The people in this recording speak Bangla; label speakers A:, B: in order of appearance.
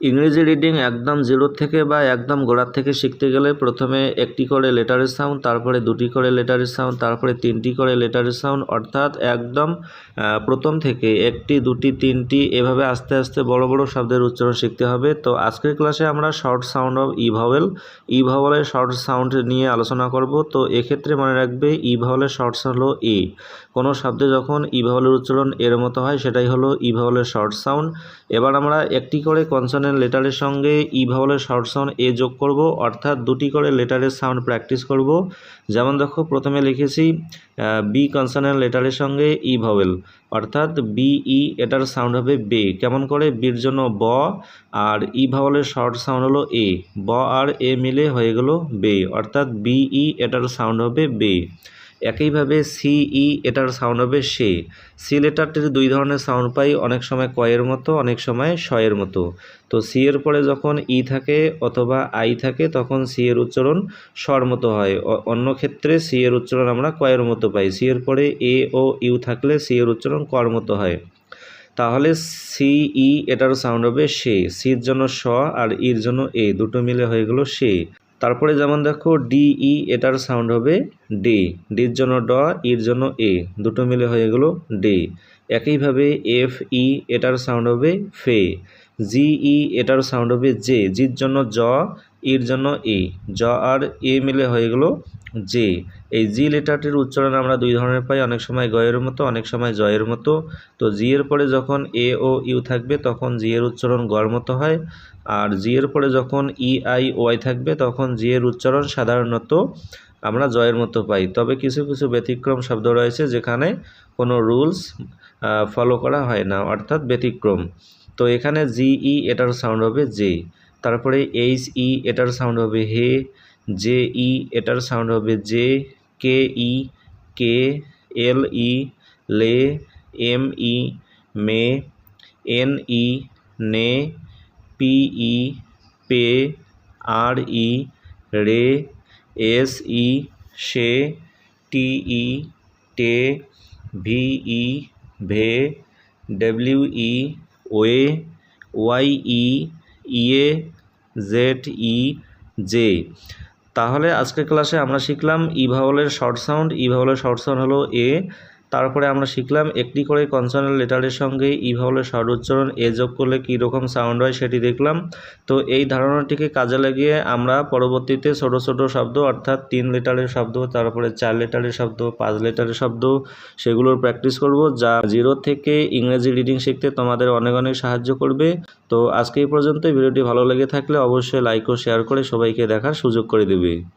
A: ইংরেজি রিডিং একদম জিরো থেকে বা একদম গোড়ার থেকে শিখতে গেলে প্রথমে একটি করে লেটারের সাউন্ড তারপরে দুটি করে লেটারের সাউন্ড তারপরে তিনটি করে লেটারের সাউন্ড অর্থাৎ একদম প্রথম থেকে একটি, দুটি, তিনটি, এভাবে আস্তে আস্তে বড় বড় শব্দের উচ্চারণ শিখতে হবে। তো আজকের ক্লাসে আমরা short sound of E vowel short sound নিয়ে আলোচনা করব। তো এক্ষেত্রে মনে রাখবে ই শর্ট হলো এ কোনো শব্দে যখন ই উচ্চারণ এর মতো হয়, সেটাই হলো ই শর্ট সাউন্ড এবার আমরা একটি করে কনসোনেন্ট লেটারের সঙ্গে ই ভাওয়েলের শর্ট সাউন্ড এ যোগ করব, অর্থাৎ দুটি করে লেটারের সাউন্ড প্র্যাকটিস করব। যেমন দেখো, প্রথমে লিখেছি বি কনসোনেন্ট লেটারের সঙ্গে ই ভাওয়েল, অর্থাৎ বি ই এটার সাউন্ড হবে বে। কেমন করে? বির জন্য ব আর ই ভাওয়েলের শর্ট সাউন্ড হলো এ। ব আর এ মিলে হয়ে গেল বে, অর্থাৎ বি ই এটার সাউন্ড হবে বে। একইভাবে সি ই এটার সাউন্ড হবে সে। সি লেটারটির দুই ধরনের সাউন্ড পাই, অনেক সময় কয়ের মতো, অনেক সময় শয়ের মতো। তো সি এর পরে যখন ই থাকে অথবা আই থাকে, তখন সি এর উচ্চারণ স্বর মতো হয়। অন্য ক্ষেত্রে সি এর উচ্চারণ আমরা কয়ের মতো পাই। সি এর পরে এ ও ইউ থাকলে সি এর উচ্চারণ কর মতো হয়। তাহলে সি ই এটার সাউন্ড হবে সে। সির জন্য স আর ইর জন্য এ, দুটো মিলে হয়ে গেল সে। তারপরে যেমন দেখো ডি ই এটার সাউন্ড হবে ডি ডির জন্য ড ইর জন্য এ দুটো মিলে হয়ে গেল ডি একইভাবে এফ ই এটার সাউন্ড হবে ফে। জি ই এটার সাউন্ড হবে জে, জির জন্য জ ইর জন্য এ জ আর এ মিলে হয়ে গেল জে, এই জি লেটারটির উচ্চারণ আমরা দুই ধরনের পাই, অনেক সময় গয়ের মতো, অনেক সময় জয়ের মতো। তো জি এর পরে যখন এ ও ইউ থাকবে, তখন জি এর উচ্চারণ গড় মতো হয়। আর জি এর পরে যখন ই আই ওয়াই থাকবে, তখন জি এর উচ্চারণ সাধারণত আমরা জয়ের মতো পাই। তবে কিছু কিছু ব্যতিক্রম শব্দ রয়েছে যেখানে কোনো রুলস ফলো করা হয় না, অর্থাৎ ব্যতিক্রম। তো এখানে জি ই এটার সাউন্ড হবে জে, তারপরে এইচ ই এটার সাউন্ড হবে হে জে ই এটার সাউন্ড হবে জে কে ই, কে এল ই, লে এম ই, মে এন ই, নে পি ই, পে আর ই, রে এস ই সে টি ই, টে ভি ই, ভে ডব্লিউ ই, ওয়ে ওয়াই ই ইয়ে জেড ই, জে তাহলে আজকের ক্লাসে আমরা শিখলাম ইভাওলের শর্ট সাউন্ড ইভাওলের শর্ট সাউন্ড হলো এ তারপরে আমরা শিখলাম একটি করে কনসোনেন্ট লেটারের সঙ্গে ই ভাওয়েলের শর্ট উচ্চারণ এ যোগ করলে কী রকম সাউন্ড হয় সেটি দেখলাম। তো এই ধারণাটিকে কাজে লাগিয়ে আমরা পরবর্তীতে ছোট ছোট শব্দ অর্থাৎ তিন লেটারের শব্দ, তারপরে চার লেটারের শব্দ, পাঁচ লেটারের শব্দ সেগুলোর প্র্যাকটিস করব যা জিরো থেকে ইংরেজি রিডিং শিখতে তোমাদের অনেক অনেক সাহায্য করবে। তো আজকে এই পর্যন্ত ভিডিওটি ভালো লেগে থাকলে অবশ্যই লাইক ও শেয়ার করে সবাইকে দেখার সুযোগ করে দেবে।